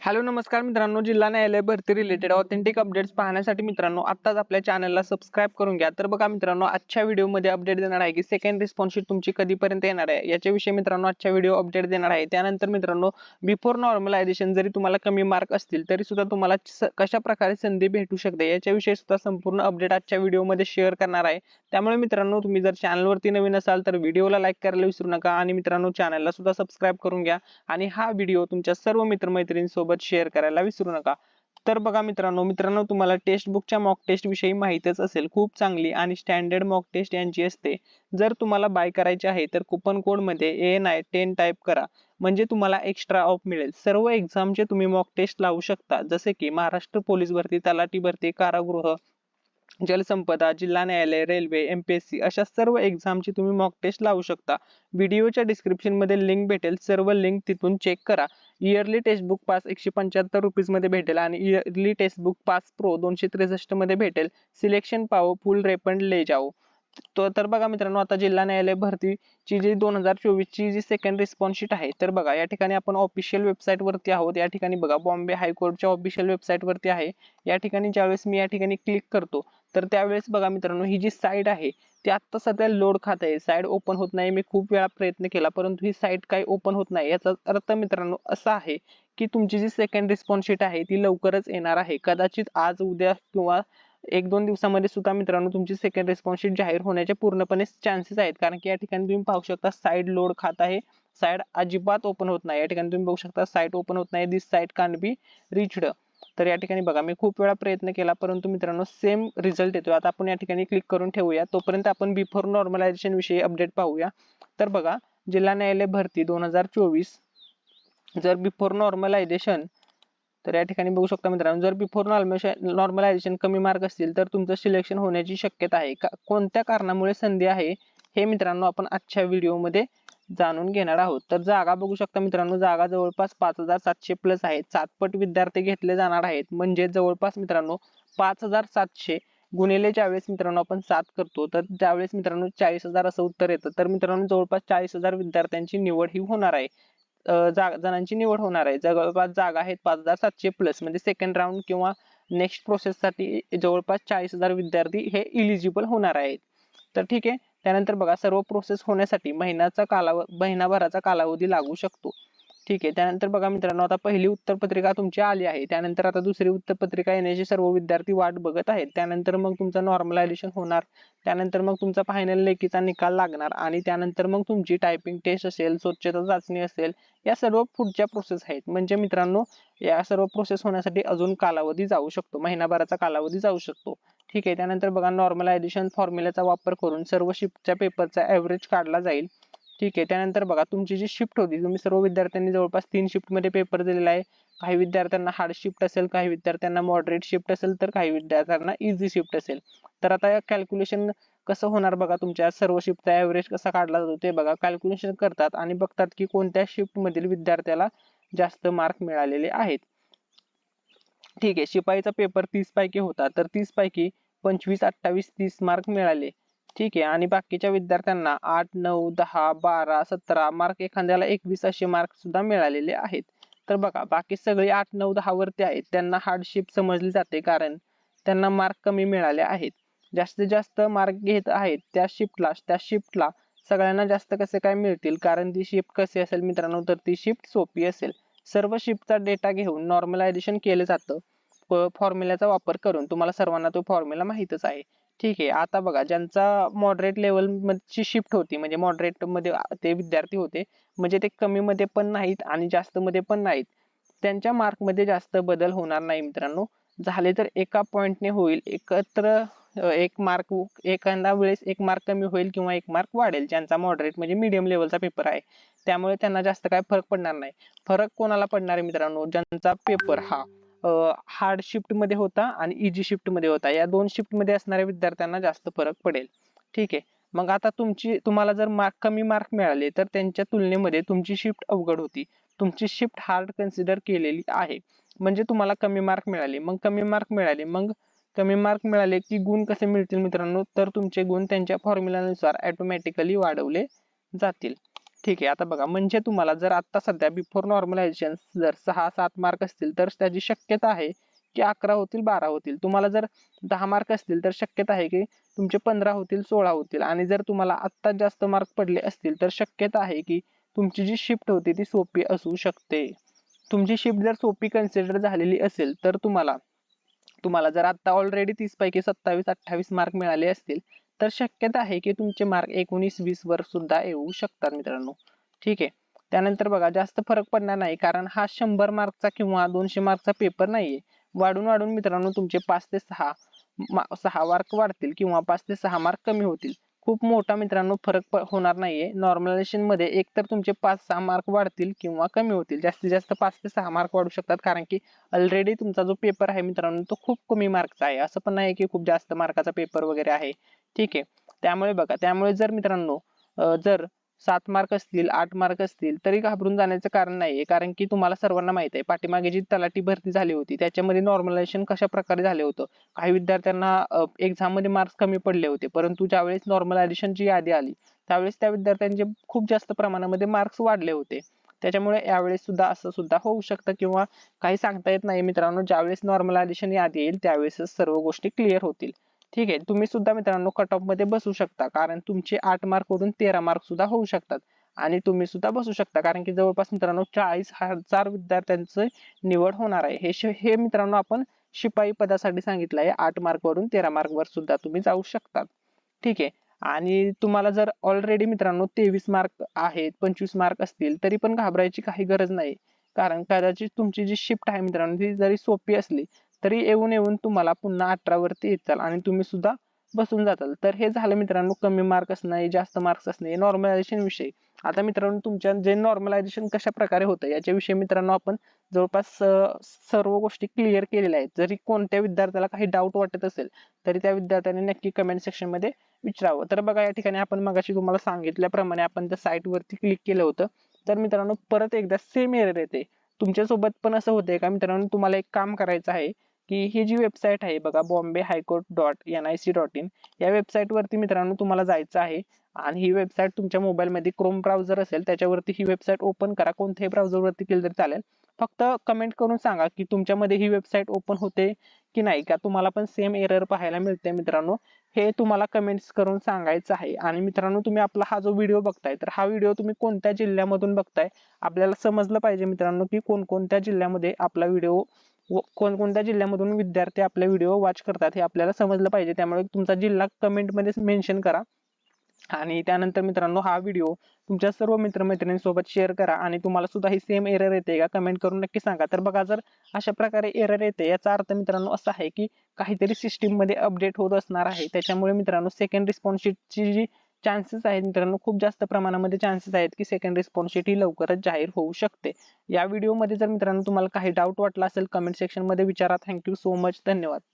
Hello नमस्कार मित्रांनो. जिल्हा न्यायालय भरती रिलेटेड ऑथेंटिक अपडेट्स पाहण्यासाठी मित्रांनो आत्ताच आपल्या चॅनलला सबस्क्राईब करून घ्या. तर बघा मित्रांनो आजच्या व्हिडिओमध्ये अपडेट देणार आहे की सेकंड रिस्पॉन्सशीट तुमची कधीपर्यंत येणार आहे? याच्याविषयी मित्रांनो आजच्या व्हिडिओ अपडेट देणार आहे. त्यानंतर मित्रांनो बिफोर नॉर्मलायझेशन जरी तुम्हाला कमी मार्क असतील तरी सुद्धा तुम्हाला कशा प्रकारे संधी भेटू शकते याच्याविषयी सुद्धा संपूर्ण अपडेट आजच्या व्हिडिओमध्ये शेअर करणार आहे. त्यामुळे मित्रांनो तुम्ही जर चॅनलवरती नवीन असाल तर व्हिडिओला लाईक करायला विसरू नका. आणि मित्रांनो चॅनलला सुद्धा सबस्क्राईब करून घ्या. आणि हा व्हिडिओ तुमच्या सर्व मित्रमैत्रिणींसोबत शेअर करायला विसरू नका. तर बघा मित्रांनो मित्रांनो तुम्हाला टेक्स्ट बुकच्या मॉक टेस्ट विषयी माहितच असेल खूप चांगली आणि स्टँडर्ड मॉक टेस्ट यांची असते. जर तुम्हाला बाय करायचे आहे तर कुपन कोडमध्ये एन आय टेन टाईप करा. म्हणजे तुम्हाला एक्स्ट्रा ऑफ मिळेल. सर्व एक्झामचे तुम्ही मॉक टेस्ट लावू शकता. जसे की महाराष्ट्र पोलीस भरती तलाठी भरती कारागृह जलसंपदा जिल्हा न्यायालय railway M P S C अशा सर्व एक्झामची तुम्ही मॉक टेस्ट लावू शकता. व्हिडिओच्या डिस्क्रिप्शनमध्ये लिंक भेटेल. सर्व लिंक तिथून चेक करा. इयरली टेक्स्ट बुक पास एकशे पंच्याहत्तर रुपीजमध्ये भेटेल आणि yearly text book pass pro दोनशे त्रेसष्टमध्ये भेटेल. सिलेक्शन पावो फुल रेपंड ले जाओ. तो तर बघा मित्रांनो आता जिल्हा न्यायालय भरतीची जी दोन हजार चोवीसची जी सेकंड रिस्पॉन्स शीट आहे तर बघा या ठिकाणी आपण ऑफिशियल वेबसाईटवरती आहोत. या ठिकाणी बघा बॉम्बे हायकोर्टच्या ऑफिशियल वेबसाईटवरती आहे. या ठिकाणी ज्यावेळेस मी या ठिकाणी क्लिक करतो तर त्यावेळेस बघा मित्रांनो ही जी साईट आहे ती आता सध्या लोड खात आहे. साईट ओपन होत नाही मी खूप वेळा प्रयत्न केला परंतु ही साईट काही ओपन होत नाही. याचा अर्थ मित्रांनो असा आहे की तुमची जी सेकंड रिस्पॉन्स शीट आहे ती लवकरच येणार आहे. कदाचित आज उद्या किंवा एक दोन दिवसामध्ये सुद्धा मित्रांनो तुमची सेकंड रिस्पॉन्स शीट जाहीर होण्याचे पूर्णपणे चान्सेस आहेत. कारण की या ठिकाणी तुम्ही पाहू शकता साईड लोड खात आहे. साईड अजिबात ओपन होत नाही. या ठिकाणी तुम्ही बघू शकता साईट ओपन होत नाही. दिस साईट कान बी रिचड तर या ठिकाणी बघा मी खूप वेळा प्रयत्न केला परंतु मित्रांनो सेम रिझल्ट येतोय. आता आपण या ठिकाणी क्लिक करून ठेवूया. तोपर्यंत आपण बिफोर नॉर्मलायझेशन विषयी अपडेट पाहूया. तर बघा जिल्हा न्यायालय भरती दोन हजार चोवीस. जर बिफोर नॉर्मलायझेशन तर या ठिकाणी बघू शकता मित्रांनो जर बिफोर नॉर्मलायझेशन कमी मार्क असतील तर तुमचं सिलेक्शन होण्याची शक्यता आहे. का कोणत्या कारणामुळे संधी आहे हे मित्रांनो आपण आजच्या व्हिडिओमध्ये जाणून घेणार आहोत. तर जागा बघू शकता मित्रांनो जागा जवळपास पाच हजार सातशे प्लस आहेत. सातपट विद्यार्थी घेतले जाणार आहेत. म्हणजे जवळपास मित्रांनो पाच हजार सातशे गुणिले ज्यावेळेस मित्रांनो आपण सात करतो तर त्यावेळेस मित्रांनो चाळीस हजार असं उत्तर येतं तर मित्रांनो जवळपास चाळीस हजार विद्यार्थ्यांची निवड ही होणार आहे. जणांची निवड होणार आहे. जवळपास जागा आहेत पाच हजार सातशे प्लस म्हणजे सेकंड राऊंड किंवा नेक्स्ट प्रोसेस साठी जवळपास चाळीस हजार विद्यार्थी हे इलिजिबल होणार आहेत. तर ठीक आहे त्यानंतर बघा सर्व प्रोसेस होण्यासाठी महिन्याचा कालाव महिनाभराचा कालावधी लागू शकतो. ठीक आहे त्यानंतर बघा मित्रांनो आता पहिली उत्तरपत्रिका तुमची आली आहे. त्यानंतर आता दुसरी उत्तरपत्रिका येण्याची सर्व विद्यार्थी वाट बघत आहेत. त्यानंतर मग तुमचं नॉर्मलायझेशन होणार. त्यानंतर मग तुमचा फायनल लेखीचा निकाल लागणार. आणि त्यानंतर मग तुमची टायपिंग टेस्ट असेल स्वच्छता चाचणी असेल या सर्व पुढच्या प्रोसेस आहेत. म्हणजे मित्रांनो या सर्व प्रोसेस होण्यासाठी अजून कालावधी जाऊ शकतो. महिनाभराचा कालावधी जाऊ शकतो. ठीक आहे. त्यानंतर बघा नॉर्मलायझेशन फॉर्म्युलाचा वापर करून सर्व शिफ्टच्या पेपरचा ऍव्हरेज काढला जाईल. ठीक आहे. त्यानंतर बघा तुमची जी शिफ्ट होती तुम्ही सर्व विद्यार्थ्यांनी जवळपास तीन शिफ्टमध्ये पेपर दिलेला आहे. काही विद्यार्थ्यांना हार्ड शिफ्ट असेल काही विद्यार्थ्यांना मॉडरेट शिफ्ट असेल तर काही विद्यार्थ्यांना इझी शिफ्ट असेल. तर आता कॅल्क्युलेशन कसं होणार बघा तुमच्या सर्व शिफ्टचा ऍव्हरेज कसा काढला जातो ते बघा. कॅल्क्युलेशन करतात आणि बघतात की कोणत्या शिफ्टमधील विद्यार्थ्याला जास्त मार्क मिळालेले आहेत. ठीक आहे. शिपाईचा पेपर तीस पैकी होता. तर तीस पैकी पंचवीस अठ्ठावीस तीस मार्क मिळाले. ठीक आहे. आणि बाकीच्या विद्यार्थ्यांना आठ नऊ दहा बारा सतरा मार्क एखाद्याला एकवीस असे मार्क सुद्धा मिळालेले आहेत. तर बघा बाकी सगळे आठ नऊ दहा वरती आहेत. त्यांना हार्डशिप समजली जाते कारण त्यांना मार्क कमी मिळाले आहेत. जास्तीत जास्त मार्क घेत आहेत त्या शिफ्टला त्या शिफ्टला सगळ्यांना जास्त कसे काय मिळतील? कारण ती शिफ्ट कशी असेल मित्रांनो? तर ती शिफ्ट सोपी असेल. सर्व शिफ्टचा डेटा घेऊन नॉर्मलायझेशन केलं जातं. फॉर्म्युलाचा वापर करून तुम्हाला सर्वांना तो फॉर्म्युला माहितच आहे. ठीक आहे आता बघा ज्यांचा मॉडरेट लेवल ची शिफ्ट होती म्हणजे मॉडरेटमध्ये ते विद्यार्थी होते म्हणजे ते कमी मध्ये पण नाहीत आणि जास्त मध्ये पण नाहीत. त्यांच्या मार्कमध्ये जास्त बदल होणार नाही मित्रांनो. झाले तर एका पॉइंटने होईल एकत्र एक मार्क एखाद्या वेळेस एक मार्क कमी होईल किंवा एक मार्क वाढेल ज्यांचा मॉडरेट म्हणजे मीडियम लेवलचा पेपर आहे. त्यामुळे त्यांना जास्त काय फरक पडणार नाही. फरक कोणाला पडणार आहे मित्रांनो? ज्यांचा पेपर हा हार्ड शिफ्टमध्ये होता आणि इजी शिफ्टमध्ये होता. या दोन शिफ्टमध्ये असणाऱ्या विद्यार्थ्यांना जास्त फरक पडेल. ठीक आहे. मग आता तुमची तुम्हाला जर मार्क कमी मार्क मिळाले तर त्यांच्या तुलनेमध्ये तुमची शिफ्ट अवघड होती. तुमची शिफ्ट हार्ड कन्सिडर केलेली आहे. म्हणजे तुम्हाला कमी मार्क मिळाले. मग कमी मार्क मिळाले. मग कमी मार्क मिळाले की गुण कसे मिळतील मित्रांनो? तर तुमचे गुण त्यांच्या फॉर्म्युलानुसार ऑटोमॅटिकली वाढवले जातील. ठीक आहे आता बघा. म्हणजे तुम्हाला जर आता सध्या बिफोर नॉर्मलायझेशन जर सहा सात मार्क असतील तर त्याची शक्यता आहे की अकरा होतील बारा होतील. तुम्हाला जर दहा मार्क असतील तर शक्यता आहे की तुमचे पंधरा होतील सोळा होतील. आणि जर तुम्हाला आत्ता जास्त मार्क पडले असतील तर शक्यता आहे की तुमची जी शिफ्ट होती ती सोपी असू शकते. तुमची शिफ्ट जर सोपी कन्सिडर झालेली असेल तर तुम्हाला तुम्हाला जर आता ऑलरेडी तीस पैकी सत्तावीस अठ्ठावीस मार्क मिळाले असतील तर शक्यता आहे की तुमचे मार्क एकोणीस वीस वर सुद्धा येऊ शकतात मित्रांनो. ठीक आहे. त्यानंतर बघा जास्त फरक पडणार नाही कारण हा शंभर मार्कचा किंवा दोनशे मार्कचा पेपर नाहीये. वाढून वाढून मित्रांनो तुमचे पाच ते सहा सहा मार्क वाढतील किंवा पाच ते सहा मार्क कमी होतील. खूप मोठा मित्रांनो फरक होणार नाहीये. नॉर्मलायझेशनमध्ये एक तर तुमचे पाच सहा मार्क वाढतील किंवा कमी होतील. जास्तीत जास्त पाच ते सहा मार्क वाढू शकतात. कारण की ऑलरेडी तुमचा जो पेपर आहे मित्रांनो तो खूप कमी मार्कचा आहे. असं पण नाही की खूप जास्त मार्काचा पेपर वगैरे आहे. ठीक आहे. त्यामुळे बघा त्यामुळे जर मित्रांनो जर सात मार्क असतील आठ मार्क असतील तरी घाबरून जाण्याचं कारण नाहीये. कारण की तुम्हाला सर्वांना माहीत आहे पाठीमागे जी तलाठी भरती झाली होती त्याच्यामध्ये नॉर्मलायझेशन कशा प्रकारे झाले होतं? काही विद्यार्थ्यांना एक्झाममध्ये मार्क्स कमी पडले होते परंतु ज्यावेळेस नॉर्मलायझेशनची यादी आली त्यावेळेस त्या विद्यार्थ्यांचे खूप जास्त प्रमाणामध्ये मार्क्स वाढले होते. त्याच्यामुळे यावेळेस सुद्धा असं सुद्धा होऊ शकतं किंवा काही सांगता येत नाही मित्रांनो. ज्यावेळेस नॉर्मलायझेशन यादी येईल त्यावेळेस सर्व गोष्टी क्लिअर होतील. ठीक आहे. तुम्ही सुद्धा मित्रांनो कट ऑफमध्ये बसू शकता. कारण तुमचे आठ मार्क वरून तेरा मार्क सुद्धा होऊ शकतात. आणि तुम्ही सुद्धा बसू शकता. कारण की जवळपास मित्रांनो चाळीस हजार विद्यार्थ्यांचं निवड होणार आहे. हे हे मित्रांनो आपण शिपाई पदासाठी सांगितलं आहे. आठ मार्क वरून तेरा मार्क वर सुद्धा तुम्ही जाऊ शकता ठीक आहे. आणि तुम्हाला जर ऑलरेडी मित्रांनो तेवीस मार्क आहेत पंचवीस मार्क असतील तरी पण घाबरायची काही गरज नाही. कारण कदाचित तुमची जी शिफ्ट आहे मित्रांनो ती जरी सोपी असली तरी येऊन येऊन तुम्हाला पुन्हा अठरा वरती येताल आणि तुम्ही सुद्धा बसून जाताल. तर हे झालं मित्रांनो कमी मार्क असणे जास्त मार्क्स असणे नॉर्मलायझेशन विषयी. आता मित्रांनो तुमच्या जे नॉर्मलायझेशन कशा प्रकारे होतं याच्याविषयी मित्रांनो आपण जवळपास सर्व गोष्टी क्लिअर केलेल्या आहेत. जरी कोणत्या विद्यार्थ्याला काही डाऊट वाटत असेल तरी त्या विद्यार्थ्यांनी नक्की कमेंट सेक्शनमध्ये विचारावं. तर बघा या ठिकाणी आपण मगाशी तुम्हाला सांगितल्याप्रमाणे आपण त्या साईट वरती क्लिक केलं होतं. तर मित्रांनो परत एकदा सेम एरर येते. तुमच्यासोबत पण असं होतंय का? मित्रांनो तुम्हाला एक काम करायचं आहे. की ही जी वेबसाईट आहे बघा Bombay high court dot N I C dot in या वेबसाईट वरती मित्रांनो तुम्हाला जायचं आहे. आणि ही वेबसाईट तुमच्या मोबाईल मध्ये क्रोम ब्राउझर असेल त्याच्यावरती ही वेबसाईट ओपन करा. कोणत्याही ब्राउझरवरती केलं तरी चालेल. फक्त कमेंट करून सांगा की तुमच्यामध्ये ही वेबसाईट ओपन होते की नाही? का तुम्हाला पण सेम एरर पाहायला मिळते मित्रांनो? हे तुम्हाला कमेंट्स करून सांगायचं आहे. आणि मित्रांनो तुम्ही आपला हा जो व्हिडिओ बघताय तर हा व्हिडिओ तुम्ही कोणत्या जिल्ह्यामधून बघताय? आपल्याला समजलं पाहिजे मित्रांनो की कोणकोणत्या जिल्ह्यामध्ये आपला व्हिडिओ कोणकोणत्या जिल्ह्यामधून विद्यार्थी आपले व्हिडिओ वॉच करतात हे आपल्याला समजलं पाहिजे. त्यामुळे तुमचा जिल्हा कमेंटमध्ये मेन्शन करा. आणि त्यानंतर मित्रांनो हा व्हिडिओ तुमच्या सर्व मित्रमैत्रिणींसोबत शेअर करा. आणि तुम्हाला सुद्धा ही सेम एरर येते का कमेंट करून नक्की सांगा. तर बघा जर अशा प्रकारे एरर येते याचा अर्थ मित्रांनो असा आहे की काहीतरी सिस्टीममध्ये अपडेट होत असणार आहे. त्याच्यामुळे मित्रांनो सेकंड रिस्पॉन्स जी चान्सेस आहेत. मित्रांनो खूप जास्त प्रमाणामध्ये चान्सेस आहेत की सेकंड रिस्पॉन्स ही लवकरच जाहीर होऊ शकते. या व्हिडिओमध्ये जर मित्रांनो तुम्हाला काही डाऊट वाटला असेल कमेंट सेक्शनमध्ये विचारा. थँक्यू सो मच धन्यवाद.